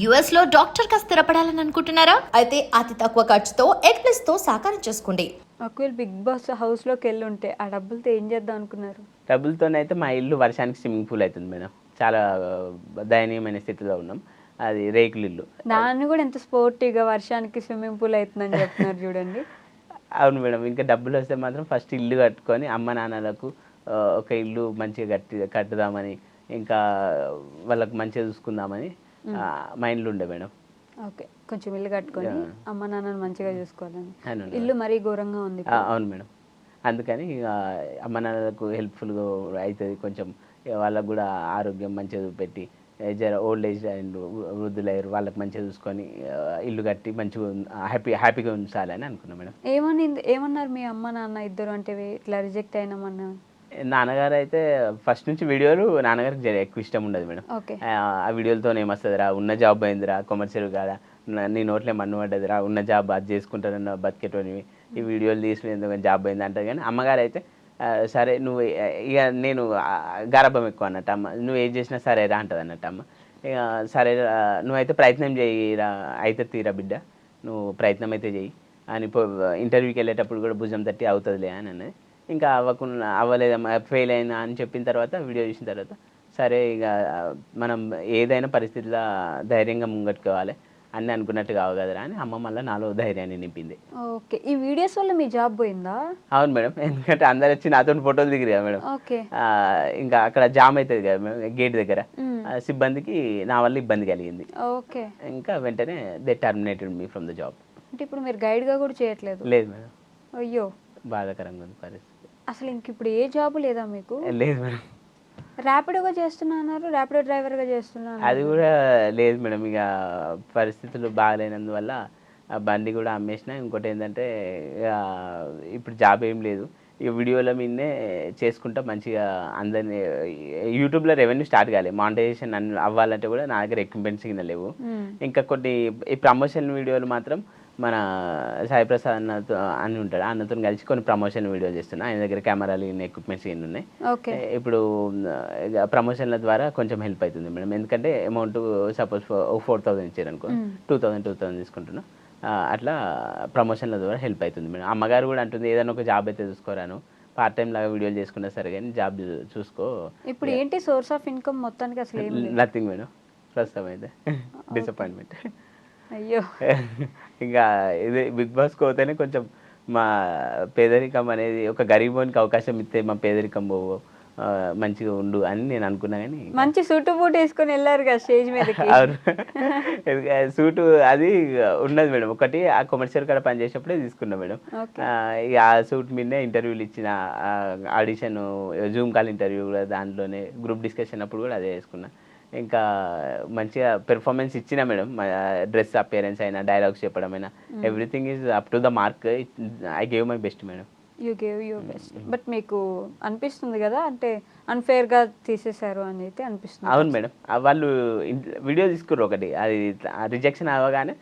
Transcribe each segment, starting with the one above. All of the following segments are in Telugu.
యుఎస్లో డాక్టర్గా స్థిరపడాలని అనుకుంటున్నారా? అయితే అతి తక్కువ ఖర్చుతో ఎగ్ ప్లస్తో సాకారం చేసుకోండి. ఒకవేళ బిగ్ బాస్ హౌస్లోకి వెళ్ళి ఉంటే ఆ డబ్బులతో ఏం చేద్దాం అనుకున్నారు? డబ్బులతోనైతే మా ఇల్లు వర్షానికి స్విమ్మింగ్ పూల్ అవుతుంది మేడం. చాలా దయనీయమైన స్థితిలో ఉన్నాం. అది రేకుల ఇల్లు. దాన్ని కూడా ఎంత స్పోర్టివ్గా వర్షానికి స్విమ్మింగ్ పూల్ అవుతుందని చెప్తున్నారు చూడండి. అవును మేడం ఇంకా డబ్బులు వస్తే మాత్రం ఫస్ట్ ఇల్లు కట్టుకొని అమ్మ నాన్నలకు ఒక ఇల్లు మంచిగా కట్టి కట్టుదామని ఇంకా వాళ్ళకి మంచిగా చూసుకుందామని మైండ్లో ఉండే మేడం. ఓకే కొంచెం ఇల్లు కట్టుకొని. అమ్మ నాన్నని మంచిగా చూసుకోవాలని. ఇల్లు మరీ ఘోరంగా ఉంది అవును మేడం. అందుకని అమ్మ నాన్నలకు హెల్ప్ఫుల్గా అవుతుంది. కొంచెం వాళ్ళకు కూడా ఆరోగ్యం మంచిగా చూపెట్టి ఏ జర ఓల్డ్ ఏజ్ అండ్ వృద్ధులయ్యారు వాళ్ళకి మంచిగా చూసుకొని ఇల్లు కట్టి మంచిగా హ్యాపీ హ్యాపీగా ఉంచాలని అనుకున్నాం మేడం. ఏమని ఏమన్నారు మీ అమ్మ నాన్న ఇద్దరు? అంటే ఇట్లా రిజెక్ట్ అయినామన్నా? నాన్నగారు అయితే ఫస్ట్ నుంచి వీడియోలు నాన్నగారికి ఎక్కువ ఇష్టం ఉండదు మేడం. ఆ వీడియోలతో ఏమొస్తుందిరా? ఉన్న జాబ్ అయిందిరా కొమర్షియల్ కాదా? నా- నోట్లే మన్ను పడ్డదిరా? ఉన్న జాబ్ అది చేసుకుంటారన్న బతికేటోనివి. ఈ వీడియోలు తీసిన ఎందుకు జాబ్ అయింది అంటారు కానీ అమ్మగారు అయితే సరే నువ్వు ఇక నేను ఆ, గారాబం ఎక్కువ అన్నట్టు అమ్మ. నువ్వు ఏం చేసినా సరే రా అంటది అన్నట్టు అమ్మ. ఇక సరే నువ్వైతే ప్రయత్నం చేయిరా అయితే తీరా బిడ్డ. నువ్వు ప్రయత్నం అయితే చెయ్యి అని ఇంటర్వ్యూకి వెళ్ళేటప్పుడు కూడా భుజం తట్టి అవుతుందిలే అని అన్నది. ఇంకా అవ్వకుండా అవ్వలేదమ్మా ఫెయిల్ అయినా అని చెప్పిన తర్వాత వీడియో చూసిన తర్వాత సరే ఇక మనం ఏదైనా పరిస్థితిలో ధైర్యంగా ముంగట్టుకోవాలి అన్నీ అనుకున్నట్టు కావు కదరా అని అమ్మ మళ్ళీ నాలో ధైర్యాన్ని నింపింది. ఓకే. ఈ వీడియోస్ వల్ల మీ జాబ్ పోయిందా? అవును మేడం. ఎందుకంటే అందరు వచ్చి నాతో ఫోటోలు దిగిరు మేడం. ఓకే. ఇంకా అక్కడ జామ్ అవుతుంది కదా మేడం గేట్ దగ్గర. సిబ్బందికి నా వల్ల ఇబ్బంది కలిగింది. ఓకే. ఇంకా వెంటనే they terminated me from the job అంటే ఇప్పుడు మీరు గైడ్గా కూడా చేయట్లేదు? లేదు మేడం. అయ్యో. బాధాకరంగా ఉంది పరిస్థితి. అసలు ఇంక ఇప్పుడు ఏ జాబ్ లేదా మీకు? లేదు మేడం. ర్యాపిడోగా చేస్తున్నా అన్నారు ర్యాపిడో డ్రైవర్గా చేస్తున్నా అది కూడా లేదు మేడం. ఇక పరిస్థితులు బాగాలేనందువల్ల ఆ బండి కూడా అమ్మేసిన. ఇంకోటి ఏంటంటే ఇప్పుడు జాబ్ ఏం లేదు. ఇక వీడియోల మీదనే చేసుకుంటా మంచిగా అందరినీ యూట్యూబ్లో రెవెన్యూ స్టార్ట్ కాలేదు మానిటైజేషన్ అవ్వాలంటే కూడా నా దగ్గర ఎక్విప్మెంట్స్ కింద లేవు. ఇంకా కొన్ని ఈ ప్రమోషన్ వీడియోలు మాత్రం మన సాయి ప్రసాద్ అన్నతో అని ఉంటాడు. అన్నతో కలిసి కొన్ని ప్రమోషన్ వీడియోలు చేస్తున్నా. ఆయన దగ్గర కెమెరాలు ఎక్విప్మెంట్స్ ఇన్ని ఉన్నాయి. ఓకే. ఇప్పుడు ప్రమోషన్ల ద్వారా కొంచెం హెల్ప్ అవుతుంది మేడం. ఎందుకంటే అమౌంట్ సపోజ్ ఫోర్ థౌసండ్ ఇచ్చారు అనుకో. మ్మ్. టూ థౌసండ్ టూ థౌసండ్ తీసుకుంటున్నా. అట్లా ప్రమోషన్ల ద్వారా హెల్ప్ అవుతుంది మేడం. అమ్మగారు కూడా అంటుంది ఏదైనా ఒక జాబ్ అయితే చూసుకోరాను. పార్ట్ టైం లాగా వీడియోలు చేసుకున్నా సరే కానీ జాబ్ చూసుకో. ఇప్పుడు ఏంటి సోర్స్ ఆఫ్ ఇన్కమ్ మొత్తానికి అసలు నథింగ్ మేడం. ప్రస్తుతం అయితే. డిసప్పాయింట్మెంట్ అయ్యో. ఇంకా ఇది బిగ్ బాస్ పోతేనే కొంచెం మా పేదరికం అనేది ఒక గరీబోనికి అవకాశం ఇస్తే మా పేదరికం పోవు మంచిగా ఉండు అని నేను అనుకున్నా కానీ మంచి సూటు బూట్ వేసుకొని వెళ్ళారు కదా స్టేజ్ ఎందుకంటే సూటు అది ఉన్నది మేడం. ఒకటి ఆ కమర్షియల్ కాడ పనిచేసేటప్పుడే తీసుకున్నా మేడం. ఆ, ఇక ఆ సూట్ మీదనే ఇంటర్వ్యూలు ఇచ్చిన ఆడిషన్ జూమ్ కాల్ ఇంటర్వ్యూ కూడా దాంట్లోనే గ్రూప్ డిస్కషన్ అప్పుడు కూడా అదే వేసుకున్నా. ఇంకా మంచిగా పెర్ఫార్మెన్స్ ఇచ్చిన మేడం. డ్రెస్ అపియరెన్స్ అయినా డైలాగ్స్ చెప్పడం అయినా. Everything is up to the mark I gave my best madam. You gave you best but మీకు అనిపిస్తుంది కదా? అంటే unfair గా తీసేశారు అని అయితే అనిపిస్తుంది. అవును మేడం. వాళ్ళు వీడియో తీసుకుర్రు ఒకటి. అది రిజెక్షన్ అవ్వగానే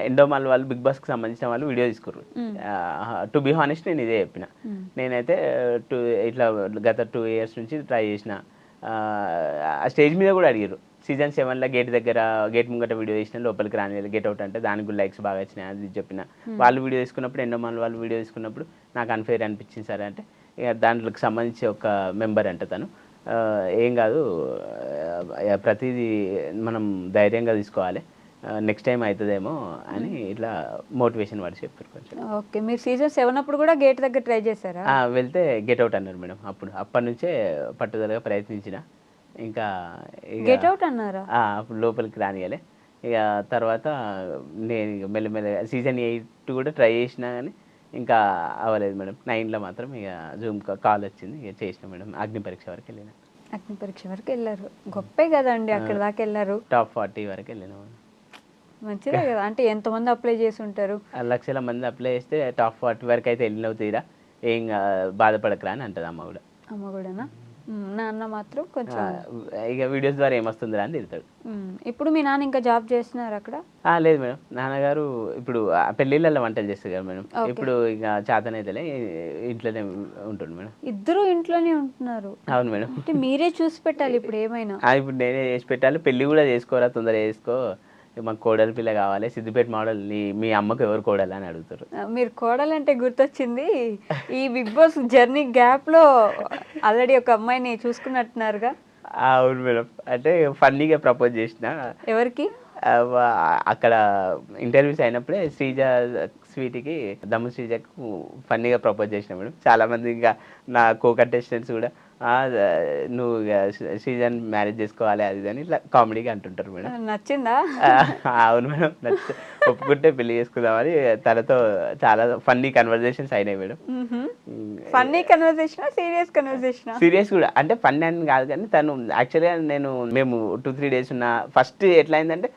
ఎండోమాల్ వాళ్ళు బిగ్ బాస్కి సంబంధించిన వాళ్ళు వీడియో తీసుకుర్రు. టు బి హానెస్ట్ నేను ఇదే చెప్పిన. Mm. నేనైతే టూ ఇట్లా గత టూ ఇయర్స్ నుంచి ట్రై చేసిన ఆ, స్టేజ్ మీద కూడా అడిగారు సీజన్ సెవెన్లో గేట్ దగ్గర గేట్ ముంగట వీడియో చేసిన లోపలికి రాని గేట్ అవుట్ అంటే దానికి కూడా లైక్స్ బాగా వచ్చినాయి అది చెప్పిన. వాళ్ళు వీడియో తీసుకున్నప్పుడు ఎండోమాల్ వాళ్ళు వీడియో తీసుకున్నప్పుడు నాకు అన్ఫేర్ అనిపించింది సరే అంటే ఇక దాంట్లోకి సంబంధించి ఒక మెంబర్ అంట తను. ఏం కాదు ప్రతిదీ మనం ధైర్యంగా తీసుకోవాలి. నెక్స్ట్ టైం అవుతుందేమో అని ఇట్లా మోటివేషన్ వాడు చెప్పారు కొంచెం. ఓకే మీరు సీజన్ సెవెన్ అప్పుడు కూడా గేట్ దగ్గర ట్రై చేశారా? వెళ్తే గెట్ అవుట్ అన్నారు మేడం అప్పుడు. అప్పటి నుంచే పట్టుదలగా ప్రయత్నించిన. ఇంకా గెట్ అవుట్ అన్నారా? అప్పుడు లోపలికి రానియాలి. ఇక తర్వాత నేను మెల్లమెల్ల సీజన్ ఎయిట్ కూడా ట్రై చేసినా కానీ ఇంకా అవ్వలేదు మేడం. నైన్లో మాత్రం ఇక జూమ్ కాల్ వచ్చింది. ఇక చేసిన మేడం. అగ్ని పరీక్ష వరకు వెళ్ళిన. అగ్ని పరీక్ష వరకు వెళ్ళారు. గొప్పే కదండి అక్కడ దాకా వెళ్ళారు. టాప్ ఫార్టీ వరకు వెళ్ళిన మంచిదే కదా. అంటే ఎంతమంది అప్లై చేసి ఉంటారు లక్షల మంది అప్లై చేస్తే టాప్ ఫార్టీ వరకు అయితే వెళ్ళినవు తీరా ఏం బాధపడకరా అని అంటది అమ్మ కూడా. అమ్మ కూడానా. నాన్న మాత్రం కొంచెం ఇక వీడియోస్ ద్వారా ఏమొస్తుందిరా అని తిడతాడు. ఇప్పుడు మీ నాన్న ఇంకా జాబ్ చేస్తున్నారు అక్కడ? లేదు మేడం. నాన్నగారు ఇప్పుడు పెళ్ళిళ్ళల్లో వంటలు చేస్తారు కదా మేడం. ఇప్పుడు ఇక చేతనైతేలే ఇంట్లోనే ఉంటుంది మేడం. ఇద్దరు ఇంట్లోనే ఉంటున్నారు. అవును మేడం. అంటే మీరే చూసి పెట్టాలి ఇప్పుడు ఏమైనా. ఇప్పుడు నేనే చేసి పెట్టాలి. పెళ్ళి కూడా చేసుకోరా తొందర చేసుకో. మాకు కోడలి పిల్ల కావాలి సిద్దిపేట మోడల్ మీ అమ్మకు ఎవరు కోడలు అని అడుగుతారు. మీరు కోడలంటే గుర్తొచ్చింది. ఈ బిగ్ బాస్ జర్నీ గ్యాప్లో ఆల్రెడీ ఒక అమ్మాయిని చూసుకున్నట్టున్నారుగా. అవును మేడం. అంటే ఫన్నీగా ప్రపోజ్ చేసిన. ఎవరికి? అక్కడ ఇంటర్వ్యూస్ అయినప్పుడే శ్రీజ స్వీట్కి దమ్ము శ్రీజకు ఫన్నీగా ప్రపోజ్ చేసిన మేడం. చాలా మంది ఇంకా నా కో కంటెస్టెంట్స్ కూడా "ఆ, నువ్వు శ్రీజన్ మ్యారేజ్ చేసుకోవాలి అది అని ఇట్లా కామెడీగా అంటుంటారు మేడం. నచ్చిందా? అవును మేడం నచ్చ ఒప్పుకుంటే పెళ్ళి చేసుకుందామని తనతో చాలా ఫన్నీ కన్వర్జేషన్స్ అయినాయి madam. Funny conversation serious conversation? Serious కూడా అంటే ఫన్ అని కాదు కానీ తను యాక్చువల్గా నేను మేము టూ త్రీ డేస్ ఉన్న ఫస్ట్ ఎట్లా అయిందంటే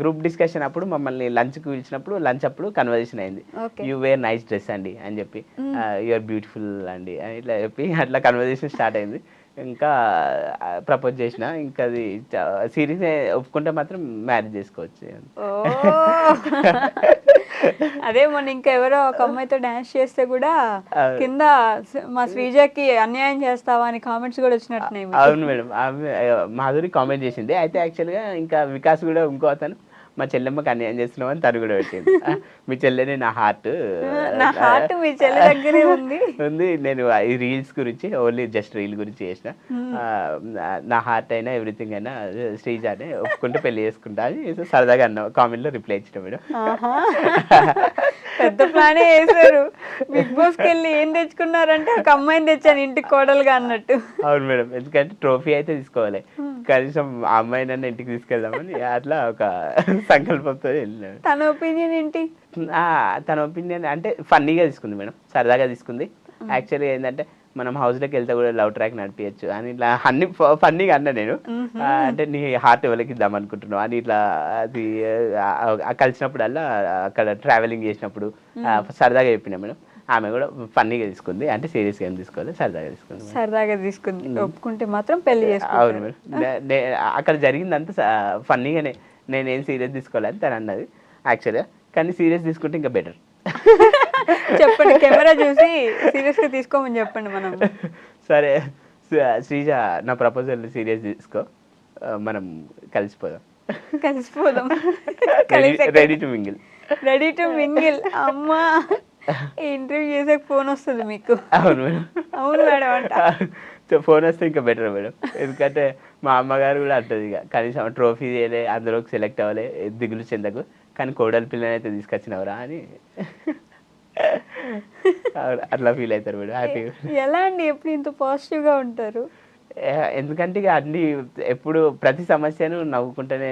గ్రూప్ డిస్కషన్ అప్పుడు మమ్మల్ని లంచ్కి పిలిచినప్పుడు లంచ్ అప్పుడు కన్వర్జేషన్ అయింది. యూ వేర్ నైస్ డ్రెస్ అండి అని చెప్పి. యూఆర్ బ్యూటిఫుల్ అండి అని ఇట్లా చెప్పి అట్లా కన్వర్జేషన్ స్టార్ట్ అయింది. ఇంకా ప్రపోజ్ చేసిన. ఇంకా అది సీరియస్ ఒప్పుకుంటే మాత్రం మ్యారేజ్ చేసుకోవచ్చు. ఓ! అదే మొన్న ఇంకా ఎవరో ఒక అమ్మాయితో డాన్స్ చేస్తే కూడా. కింద మా శ్రీజకి అన్యాయం చేస్తావా అని కామెంట్స్ కూడా వచ్చినట్టున్నాయి. అవును మేడం. మాధురి కామెంట్ చేసింది. అయితే యాక్చువల్గా ఇంకా వికాస్ కూడా ఇంకో అతను. మా చెల్లెమ్మకి అన్యాయం చేస్తున్నామని తను కూడా పెట్టింది. మీ చెల్లెనే నా హార్ట్ నా హార్ట్ మీ చెల్లి దగ్గరే ఉంది. ఉంది. నేను ఈ రీల్స్ గురించి ఓన్లీ జస్ట్ రీల్ గురించి చేసిన. నా- హార్ట్ అయినా ఎవ్రీథింగ్ అయినా శ్రీజానే ఒప్పుకుంటే పెళ్ళి చేసుకుంటా అని సరదాగా అన్న కామెంట్లో రిప్లై ఇచ్చిన మేడం. పెద్ద ప్లానే వేశారు బిగ్ బాస్కి వెళ్ళి ఏం తెచ్చుకున్నారంటే ఒక అమ్మాయిని తెచ్చాను ఇంటికి కోడలుగా అన్నట్టు. అవును మేడం. ఎందుకంటే ట్రోఫీ అయితే తీసుకోవాలి. కనీసం ఆ అమ్మాయి నన్ను ఇంటికి తీసుకెళ్దామని అట్లా ఒక సంకల్పంతో వెళ్ళినాను తన ఒపీనియన్ ఏంటి? ఆ, తన ఒపీనియన్ అంటే ఫన్నీగా తీసుకుంది మేడం. సరదాగా తీసుకుంది. యాక్చువల్లీ ఏంటంటే మనం హౌస్లోకి వెళ్తే కూడా లవ్ ట్రాక్ నడిపించచ్చు అని ఇట్లా అన్ని ఫన్నీగా అన్నా నేను. అంటే నీ హార్ట్ ఎవరికి ఇద్దాం అనుకుంటున్నావు అని ఇట్లా అది కలిసినప్పుడల్లా అక్కడ ట్రావెలింగ్ చేసినప్పుడు సరదాగా చెప్పిన మేడం. ఆమె కూడా ఫన్నీగా తీసుకుంది. అంటే సీరియస్గా ఏం తీసుకోవాలి సరదాగా తీసుకుంది. సరదాగా తీసుకుంది. ఒప్పుకుంటే మాత్రం పెళ్ళి అవును మేడం. అక్కడ జరిగిందంతా ఫన్నీగానే. నేనేం సీరియస్ తీసుకోవాలని తను అన్నది. యాక్చువల్గా కానీ సీరియస్ తీసుకుంటే ఇంకా బెటర్ చెప్పండి కెమెరా చూసి సీరియస్గా తీసుకోమని చెప్పండి మనం. సరే శ్రీ- శ్రీజ నా ప్రపోజల్ సీరియస్ తీసుకో. మనం కలిసిపోదాం. కలిసిపోదాం. కలిసి ready to mingle ready to mingle అమ్మా. ఇంటర్వ్యూ చేసే ఫోన్ వస్తుంది మీకు. అవును మేడం. అవును మేడం అంట. ఫోన్ వస్తే ఇంకా బెటర్ మేడం. ఎందుకంటే మా అమ్మగారు కూడా అంటది ఇక కనీసం ట్రోఫీ చేయలే అందులోకి సెలెక్ట్ అవ్వలే దిగులు చెందకు కానీ కోడలి పిల్లని అయితే తీసుకొచ్చినవరా అని. అట్లా ఫీల్ అవుతారు మేడం హ్యాపీగా ఎలా అండి? ఎప్పుడు ఇంత పాజిటివ్గా ఉంటారు? ఎందుకంటే ఇక అన్ని ఎప్పుడు ప్రతి సమస్యను నవ్వుకుంటేనే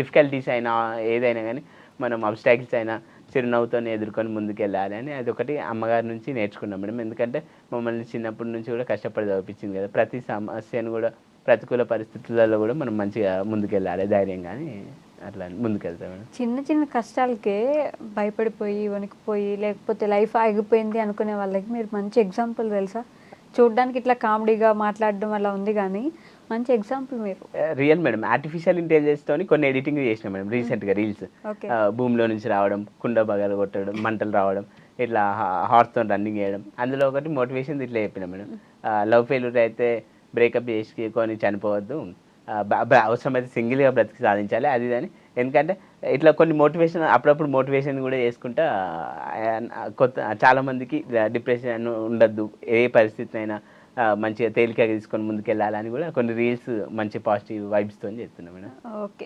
డిఫికల్టీస్ అయినా ఏదైనా కానీ మనం అబ్స్టాకిల్స్ అయినా చిరునవ్వుతోనే ఎదుర్కొని ముందుకెళ్ళాలని అని అది ఒకటి అమ్మగారి నుంచి నేర్చుకున్నాం మేడం. ఎందుకంటే మమ్మల్ని చిన్నప్పటి నుంచి కూడా కష్టపడి చదివించింది కదా. ప్రతి సమస్యను కూడా ప్రతికూల పరిస్థితులలో కూడా మనం మంచిగా ముందుకెళ్ళాలి ధైర్యంగాని అట్లా ముందుకెళ్తాం మేడం. చిన్న చిన్న కష్టాలకే భయపడిపోయి వణికిపోయి లేకపోతే లైఫ్ ఆగిపోయింది అనుకునే వాళ్ళకి మీరు మంచి ఎగ్జాంపుల్ తెలుసా? చూడడానికి ఇట్లా కామెడీగా మాట్లాడడం అలా ఉంది కానీ మంచి ఎగ్జాంపుల్ మీరు. రియల్ మేడం ఆర్టిఫిషియల్ ఇంటెలిజెన్స్ తోని కొన్ని ఎడిటింగ్ చేసినాం మేడం రీసెంట్గా రీల్స్ ఓకే భూమిలో నుంచి రావడం కుండ బగలు కొట్టడం మంటలు రావడం ఇట్లా హార్ట్తో రన్నింగ్ చేయడం. అందులో ఒకటి మోటివేషన్ ఇట్లా చెప్పిన మేడం లవ్ ఫెయిల్యూర్ అయితే బ్రేకప్ చేసి కొని చనిపోవద్దు బ- అవసరమైతే సింగిల్గా బ్రతికి సాధించాలి. అది అని ఎందుకంటే ఇట్లా కొన్ని మోటివేషన్ అప్పుడప్పుడు మోటివేషన్ కూడా చేసుకుంటా ఆ, కొత్త చాలా మందికి డిప్రెషన్ ఉండద్దు. ఏ పరిస్థితి అయినా మంచిగా తేలికగా తీసుకొని ముందుకు వెళ్ళాలని కూడా కొన్ని రీల్స్ మంచి పాజిటివ్ వైబ్స్తో చెప్తున్నాం మేడం. ఓకే.